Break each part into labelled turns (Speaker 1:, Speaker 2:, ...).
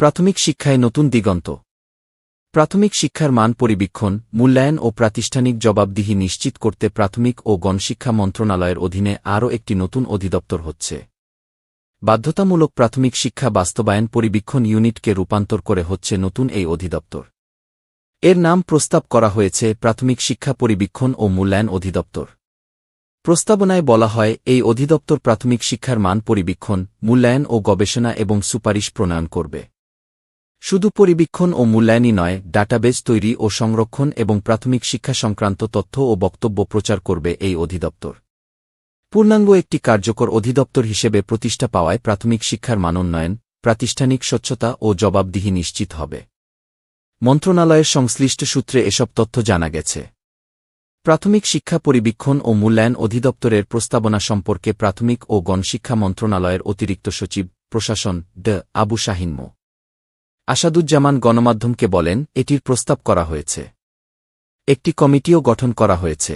Speaker 1: প্রাথমিক শিক্ষায় নতুন দিগন্ত। প্রাথমিক শিক্ষার মান পরিবীক্ষণ, মূল্যায়ন ও প্রাতিষ্ঠানিক জবাবদিহি নিশ্চিত করতে প্রাথমিক ও গণশিক্ষা মন্ত্রণালয়ের অধীনে আরও একটি নতুন অধিদপ্তর হচ্ছে। বাধ্যতামূলক প্রাথমিক শিক্ষা বাস্তবায়ন পরিবীক্ষণ ইউনিটকে রূপান্তর করে হচ্ছে নতুন এই অধিদপ্তর। এর নাম প্রস্তাব করা হয়েছে প্রাথমিক শিক্ষা পরিবীক্ষণ ও মূল্যায়ন অধিদপ্তর। প্রস্তাবনায় বলা হয়, এই অধিদপ্তর প্রাথমিক শিক্ষার মান পরিবীক্ষণ, মূল্যায়ন ও গবেষণা এবং সুপারিশ প্রণয়ন করবে। শুধু পরিবীক্ষণ ও মূল্যায়নই নয়, ডাটাবেজ তৈরি ও সংরক্ষণ এবং প্রাথমিক শিক্ষা সংক্রান্ত তথ্য ও বক্তব্য প্রচার করবে এই অধিদপ্তর। পূর্ণাঙ্গ একটি কার্যকর অধিদপ্তর হিসেবে প্রতিষ্ঠা পাওয়ায় প্রাথমিক শিক্ষার মানোন্নয়ন প্রাতিষ্ঠানিক স্বচ্ছতা ও জবাবদিহি নিশ্চিত হবে। মন্ত্রণালয়ের সংশ্লিষ্ট সূত্রে এসব তথ্য জানা গেছে। প্রাথমিক শিক্ষা পরিবীক্ষণ ও মূল্যায়ন অধিদপ্তরের প্রস্তাবনা সম্পর্কে প্রাথমিক ও গণশিক্ষা মন্ত্রণালয়ের অতিরিক্ত সচিব, প্রশাসন, ড. আবু শাহিন মো। আসাদুজ্জামান গণমাধ্যমকে বলেন, এটির প্রস্তাব করা হয়েছে। একটি কমিটিও গঠন করা হয়েছে।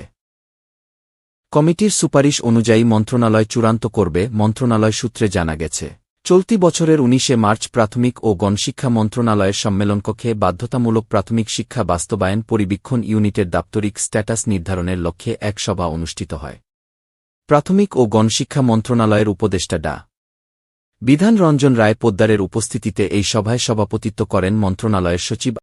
Speaker 1: কমিটির সুপারিশ অনুযায়ী মন্ত্রণালয় চূড়ান্ত করবে, মন্ত্রণালয় সূত্রে জানা গেছে। চলতি বছরের উনিশে মার্চ প্রাথমিক ও গণশিক্ষা মন্ত্রণালয়ের সম্মেলনকক্ষে বাধ্যতামূলক প্রাথমিক শিক্ষা বাস্তবায়ন পরিবীক্ষণ ইউনিটের দাপ্তরিক স্ট্যাটাস নির্ধারণের লক্ষ্যে এক সভা অনুষ্ঠিত হয়। প্রাথমিক ও গণশিক্ষা মন্ত্রণালয়ের উপদেষ্টা ডা. বিধান রঞ্জন রায় পোদ্দারের উপস্থিতিতে এই সভায় সভাপতিত্ব করেন মন্ত্রণালয়ের সচিব